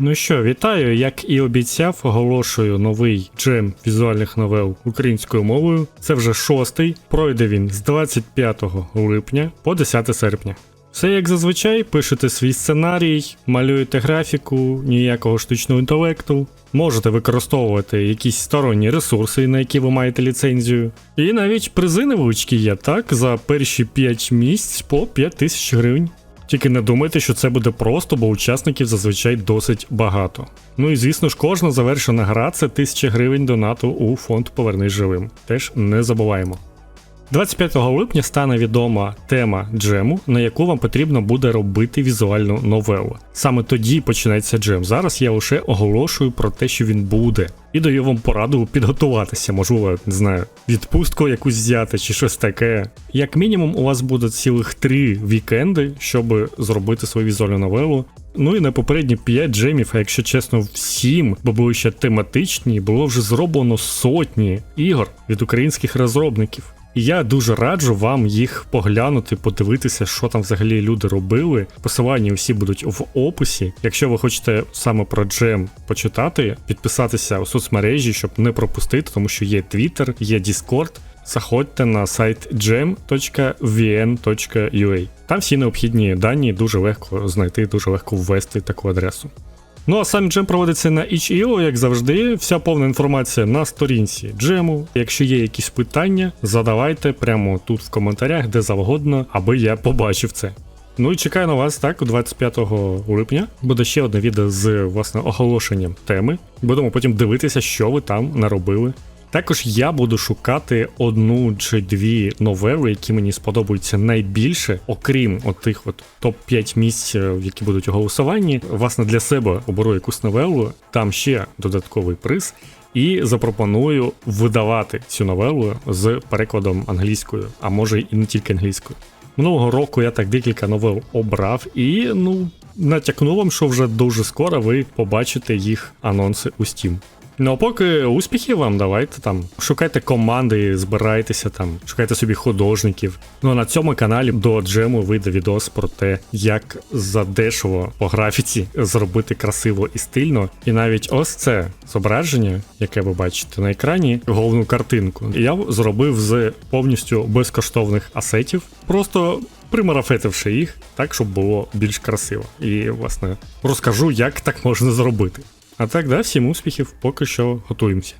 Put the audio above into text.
Ну що, вітаю, як і обіцяв, оголошую новий джем візуальних новел українською мовою. Це вже шостий. Пройде він з 25 липня по 10 серпня. Все як зазвичай, пишете свій сценарій, малюєте графіку, ніякого штучного інтелекту. Можете використовувати якісь сторонні ресурси, на які ви маєте ліцензію. І навіть призи невеличкі є, так, за перші 5 місць по 5 тисяч гривень. Тільки не думайте, що це буде просто, бо учасників зазвичай досить багато. Ну і звісно ж, кожна завершена гра це 1000 гривень донату у фонд Повернись живим. Теж не забуваємо. 25 липня стане відома тема джему, на яку вам потрібно буде робити візуальну новелу. Саме тоді починається джем. Зараз я лише оголошую про те, що він буде, і даю вам пораду підготуватися, можливо, не знаю, відпустку якусь взяти чи щось таке. Як мінімум, у вас буде цілих три вікенди, щоб зробити свою візуальну новелу. Ну і на попередні 5 джемів, а якщо чесно, всім, бо були ще тематичні, було вже зроблено сотні ігор від українських розробників. Я дуже раджу вам їх поглянути, подивитися, що там взагалі люди робили. Посилання усі будуть в описі. Якщо ви хочете саме про джем почитати, підписатися у соцмережі, щоб не пропустити, тому що є Twitter, є Discord. Заходьте на сайт gem.vn.ua. Там всі необхідні дані дуже легко знайти, дуже легко ввести таку адресу. Ну а сам джем проводиться на itch.io, як завжди. Вся повна інформація на сторінці джему. Якщо є якісь питання, задавайте прямо тут в коментарях, де завгодно, аби я побачив це. Ну і чекаю на вас так, 25 липня буде ще одне відео з власне оголошенням теми. Будемо потім дивитися, що ви там наробили. Також я буду шукати одну чи дві новели, які мені сподобаються найбільше, окрім отих от топ-5 місць, е, які будуть у голосуванні. Власне, для себе оберу якусь новелу, там ще додатковий приз. І запропоную видавати цю новелу з перекладом англійською, а може і не тільки англійською. Минулого року я так декілька новел обрав і ну натякну вам, що вже дуже скоро ви побачите їх анонси у Steam. Ну поки успіхів вам, давайте там. Шукайте команди, збирайтеся там, шукайте собі художників. Ну а на цьому каналі до джему вийде відос про те, як задешево по графіці зробити красиво і стильно. І навіть ось це зображення, яке ви бачите на екрані, головну картинку, я зробив з повністю безкоштовних асетів. Просто примарафетивши їх так, щоб було більш красиво. І, власне, розкажу, як так можна зробити. А так, да, всім успіхів, поки що готуємося.